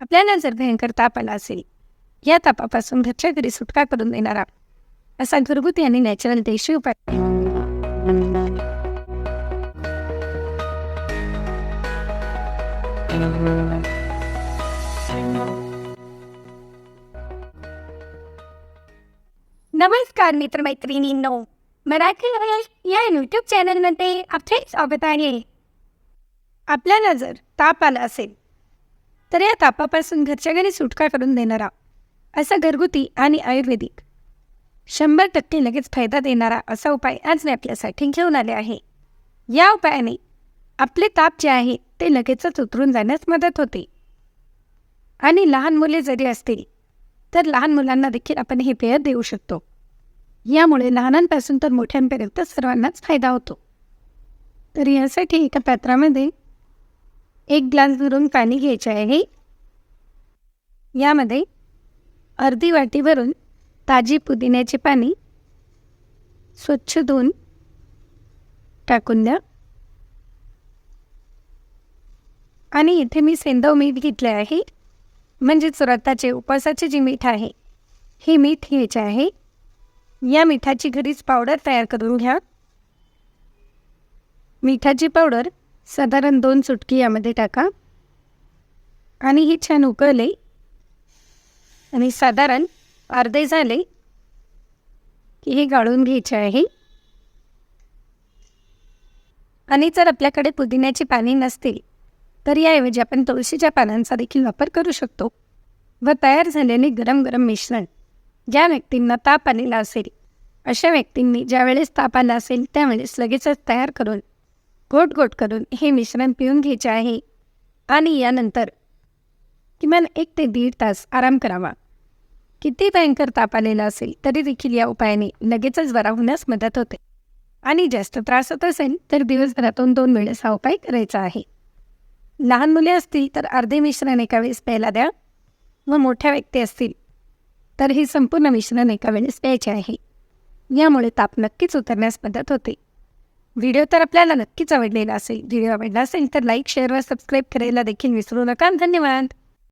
आपल्याला जर भयंकर ताप आला असेल. या तापापासून घरच्या घरी सुटका करून देणारा असा घरगुती आणि नॅचरल देशी उपाय. नमस्कार मित्रमैत्रिणींनो. मराठी या यूट्यूब चॅनलमध्ये आपले स्वागत आहे. आपल्याला जर ताप आला असेल. तर या तापापासून घरच्या घरी सुटका करून देणारा असा घरगुती आणि आयुर्वेदिक. शंभर टक्के लगेच फायदा देणारा असा उपाय आज मी आपल्यासाठी घेऊन आले आहे. या उपायाने आपले ताप जे आहे ते लगेचच उतरून जाण्यास मदत होते. आणि लहान मुले जरी असतील तर लहान मुलांना देखील आपण हे पेय देऊ शकतो. यामुळे लहानांपासून तर मोठ्यांपर्यंत सर्वांनाच फायदा होतो. तर यासाठी एका पात्रामध्ये एक ग्लास भरून पाणी घ्यायचे आहे. यामध्ये अर्धी वाटी भरून ताजी पुदिन्याचे पाणी स्वच्छ धुवून टाकून द्या. आणि इथे मी सेंदव मीठ घेतले आहे. म्हणजेच रताचे उपवासाचे जे मीठ आहे हे मीठ घ्यायचे आहे. या मिठाची घरीच पावडर तयार करून घ्या. मिठाची पावडर साधारण दोन चुटकी यामध्ये टाका. आणि ही छान उकळले. आणि साधारण अर्धे झाले की हे गाळून घ्यायचे आहे. आणि जर आपल्याकडे पुदिन्याची पाने नसतील तर याऐवजी आपण तुळशीच्या पानांचा देखील वापर करू शकतो व तयार झालेले गरम गरम मिश्रण ज्या व्यक्तींना ताप आलेला असेल अशा व्यक्तींनी ज्यावेळेस ताप आला असेल त्यावेळेस लगेचच तयार करून गोट गोट करून हे मिश्रण पिऊन घ्यायचे आहे. आणि यानंतर किमान एक ते दीड तास आराम करावा. किती भयंकर ताप आलेला असेल तरी देखील या उपायाने लगेचच बरा होण्यास मदत होते. आणि जास्त त्रास होत असेल तर दिवसभरातून दोन वेळेस हा उपाय करायचा आहे. लहान मुले असतील तर अर्धे मिश्रण एका वेळेस प्यायला द्या. व मोठ्या व्यक्ती असतील तर हे संपूर्ण मिश्रण एका वेळेस प्यायचे आहे. यामुळे ताप नक्कीच उतरण्यास मदत होते. व्हिडिओ तर आपल्याला नक्कीच आवडलेला असेल. व्हिडिओ आवडला असेल तर लाईक शेअर व सबस्क्राईब करायला देखील विसरू नका. धन्यवाद.